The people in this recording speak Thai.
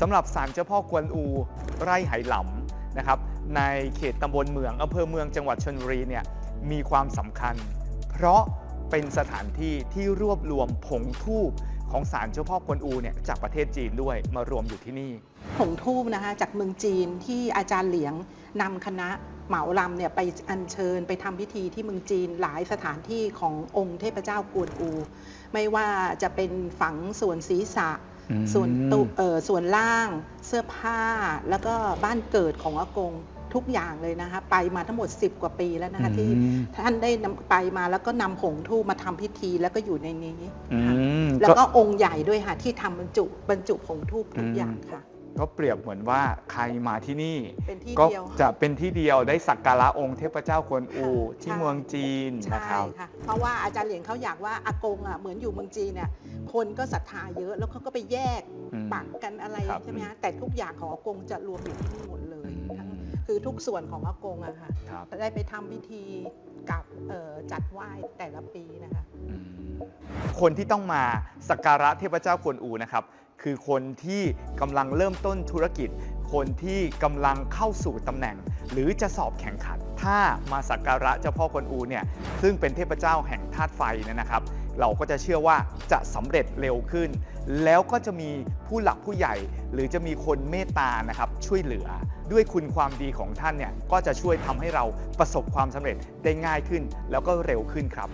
สำหรับศาลเจ้าพ่อกวนอู ไร่ไหหลำนะครับในเขตตำบลเมืองอำเภอเมืองจังหวัดชลบุรีเนี่ยมีความสำคัญ เพราะเป็นสถานที่ที่รวบรวมผงทูบของศาลเจ้าพ่อกวนอูเนี่ยจากประเทศจีนด้วยมารวมอยู่ที่นี่ ผงทูบนะคะจากเมืองจีนที่อาจารย์เหลียงนำคณะเหมาลำเนี่ยไปอัญเชิญไปทำพิธีที่เมืองจีนหลายสถานที่ขององค์เทพเจ้ากวนอู ไม่ว่าจะเป็นฝังส่วนศีรษะ ส่วนตุเอ่อส่วนล่างเสื้อผ้าแล้วก็บ้านเกิดของอากงทุกอย่างเลยนะคะไปมาทั้งหมด 10 กว่าปีแล้วนะคะที่อืมท่านได้นำไปมาแล้วก็นำผงทูบมาทำพิธีแล้วก็อยู่ในนี้อืค่ะมแล้วก็องค์ใหญ่ด้วยค่ะที่ทำบรรจุบรรจุผงทูบทุกอืมอย่างค่ะ ก็เปรียบเหมือนว่าใครมาที่นี่เป็นที่ก็เดียวจะเป็นที่เดียวได้สักการะองค์เทพเจ้ากวนอูค่ะที่ใช่เมืองจีนใช่นะครับค่ะเพราะว่าอาจารย์เหลียงเขาอยากว่าอากงอะเหมือนอยู่เมืองจีนเนี่ยคนก็ศรัทธาเยอะแล้วเขาก็ไปแยกอืมปักกันอะไรครับใช่ไหมคะแต่ทุกอย่างของอากงจะรวมอยู่ที่นี่หมดเลยอืมทั้งคือทุกส่วนของอากงอะค่ะครับได้ไปทำพิธีกับเอ่อจัดไหว้แต่ละปีนะคะอืมคนที่ต้องมาสักการะเทพเจ้ากวนอูนะครับ คือคนที่กำลังเริ่มต้นธุรกิจ คนที่กำลังเข้าสู่ตำแหน่ง หรือจะสอบแข่งขัน ถ้ามาสักการะเจ้าพ่อกวนอูเนี่ยซึ่งเป็นเทพเจ้าแห่งธาตุไฟนะครับ เราก็จะเชื่อว่าจะสำเร็จเร็วขึ้น แล้วก็จะมีผู้หลักผู้ใหญ่ หรือจะมีคนเมตตานะครับช่วยเหลือด้วยคุณความดีของท่านเนี่ยก็จะช่วยทำให้เราประสบความสำเร็จได้ง่ายขึ้น แล้วก็เร็วขึ้นครับ